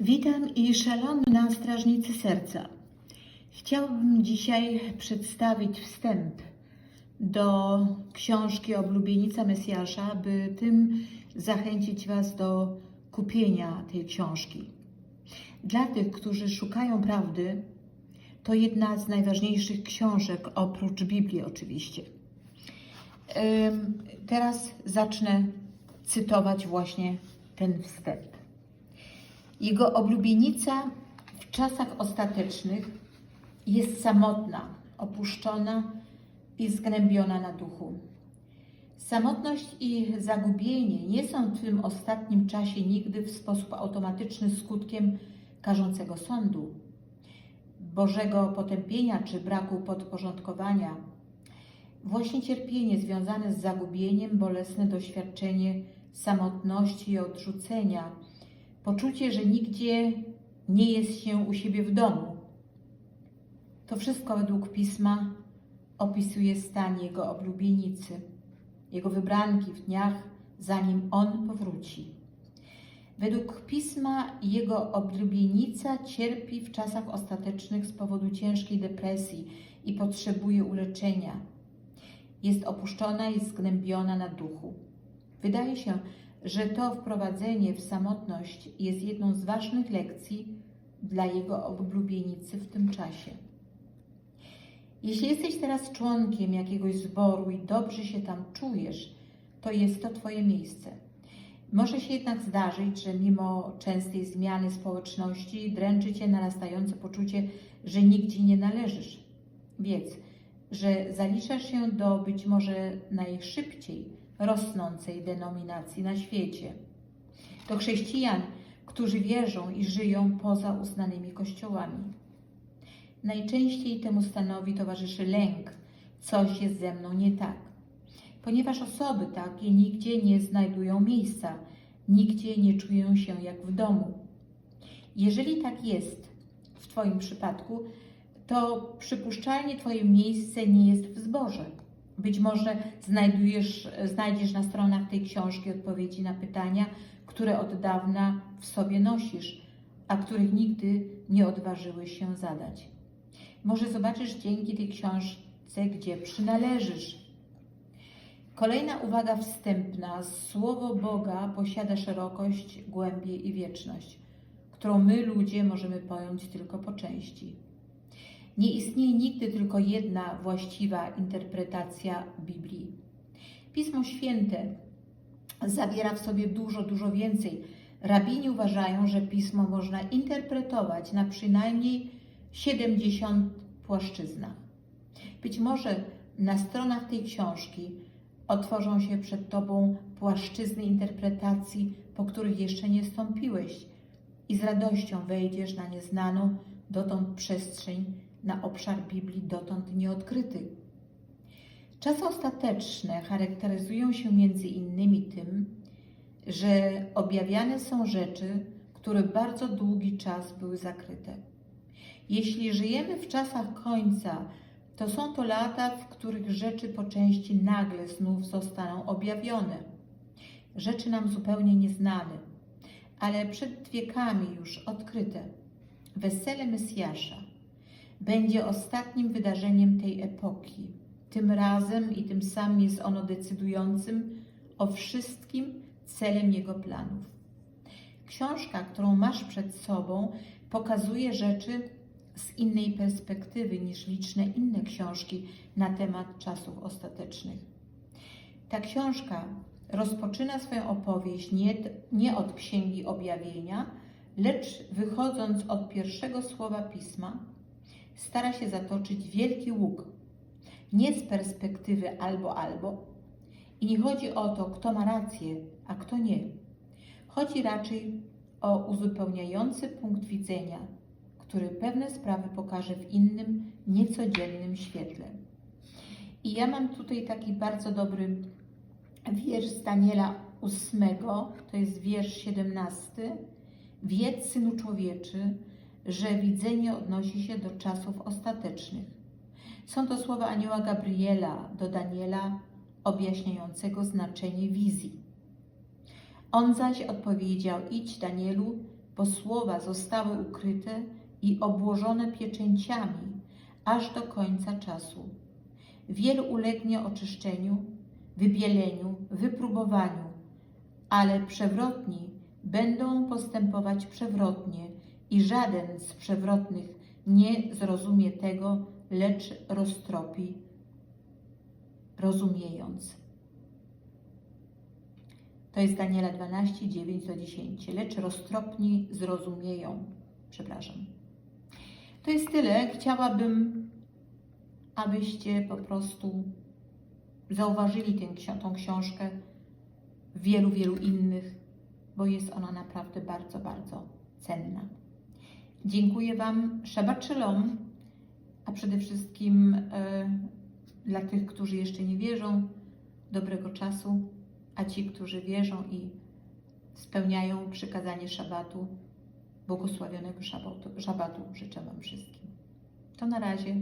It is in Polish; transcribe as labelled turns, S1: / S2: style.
S1: Witam i szalom na Strażnicy Serca. Chciałabym dzisiaj przedstawić wstęp do książki Oblubienica Mesjasza, by tym zachęcić Was do kupienia tej książki. Dla tych, którzy szukają prawdy, to jedna z najważniejszych książek, oprócz Biblii oczywiście. Teraz zacznę cytować właśnie ten wstęp. Jego oblubienica w czasach ostatecznych jest samotna, opuszczona i zgnębiona na duchu. Samotność i zagubienie nie są w tym ostatnim czasie nigdy w sposób automatyczny skutkiem karzącego sądu, Bożego potępienia czy braku podporządkowania. Właśnie cierpienie związane z zagubieniem, bolesne doświadczenie samotności i odrzucenia, poczucie, że nigdzie nie jest się u siebie w domu. To wszystko według pisma opisuje stan jego oblubienicy, jego wybranki w dniach, zanim on powróci. Według pisma jego oblubienica cierpi w czasach ostatecznych z powodu ciężkiej depresji i potrzebuje uleczenia. Jest opuszczona i zgnębiona na duchu. Wydaje się, że to wprowadzenie w samotność jest jedną z ważnych lekcji dla jego oblubienicy w tym czasie. Jeśli jesteś teraz członkiem jakiegoś zboru i dobrze się tam czujesz, to jest to Twoje miejsce. Może się jednak zdarzyć, że mimo częstej zmiany społeczności dręczy Cię narastające poczucie, że nigdzie nie należysz. Wiedz, że zaliczasz się do być może najszybciej rosnącej denominacji na świecie. Do chrześcijan, którzy wierzą i żyją poza uznanymi kościołami. Najczęściej temu stanowi towarzyszy lęk, coś jest ze mną nie tak. Ponieważ osoby takie nigdzie nie znajdują miejsca, nigdzie nie czują się jak w domu. Jeżeli tak jest w Twoim przypadku, to przypuszczalnie Twoje miejsce nie jest w zborze. Być może znajdujesz, znajdziesz na stronach tej książki odpowiedzi na pytania, które od dawna w sobie nosisz, a których nigdy nie odważyłeś się zadać. Może zobaczysz dzięki tej książce, gdzie przynależysz. Kolejna uwaga wstępna. Słowo Boga posiada szerokość, głębię i wieczność, którą my ludzie możemy pojąć tylko po części. Nie istnieje nigdy tylko jedna właściwa interpretacja Biblii. Pismo Święte zawiera w sobie dużo, dużo więcej. Rabini uważają, że pismo można interpretować na przynajmniej 70 płaszczyznach. Być może na stronach tej książki otworzą się przed Tobą płaszczyzny interpretacji, po których jeszcze nie stąpiłeś i z radością wejdziesz na nieznaną dotąd przestrzeń, na obszar Biblii dotąd nieodkryty. Czasy ostateczne charakteryzują się między innymi tym, że objawiane są rzeczy, które bardzo długi czas były zakryte. Jeśli żyjemy w czasach końca, to są to lata, w których rzeczy po części nagle znów zostaną objawione. Rzeczy nam zupełnie nieznane, ale przed wiekami już odkryte. Wesele Mesjasza będzie ostatnim wydarzeniem tej epoki. Tym razem i tym samym jest ono decydującym o wszystkim celem jego planów. Książka, którą masz przed sobą, pokazuje rzeczy z innej perspektywy niż liczne inne książki na temat czasów ostatecznych. Ta książka rozpoczyna swoją opowieść nie, nie od Księgi Objawienia, lecz wychodząc od pierwszego słowa pisma, stara się zatoczyć wielki łuk. Nie z perspektywy albo albo. I nie chodzi o to, kto ma rację, a kto nie. Chodzi raczej o uzupełniający punkt widzenia, który pewne sprawy pokaże w innym, niecodziennym świetle. I ja mam tutaj taki bardzo dobry wiersz z Daniela 8, to jest wiersz 17. Wiedz, synu człowieczy, że widzenie odnosi się do czasów ostatecznych. Są to słowa anioła Gabriela do Daniela objaśniającego znaczenie wizji. On zaś odpowiedział: Idź, Danielu, bo słowa zostały ukryte i obłożone pieczęciami aż do końca czasu. Wielu ulegnie oczyszczeniu, wybieleniu, wypróbowaniu, ale przewrotni będą postępować przewrotnie i żaden z przewrotnych nie zrozumie tego, lecz roztropi, rozumiejąc. To jest Daniela 12, 9 do 10. Lecz roztropni zrozumieją. Przepraszam. To jest tyle. Chciałabym, abyście po prostu zauważyli tę, tą książkę wielu, wielu innych, bo jest ona naprawdę bardzo, bardzo cenna. Dziękuję Wam. Shabbat Shalom, a przede wszystkim e, dla tych, którzy jeszcze nie wierzą, dobrego czasu, a ci, którzy wierzą i spełniają przykazanie szabatu, błogosławionego szabatu życzę Wam wszystkim. To na razie.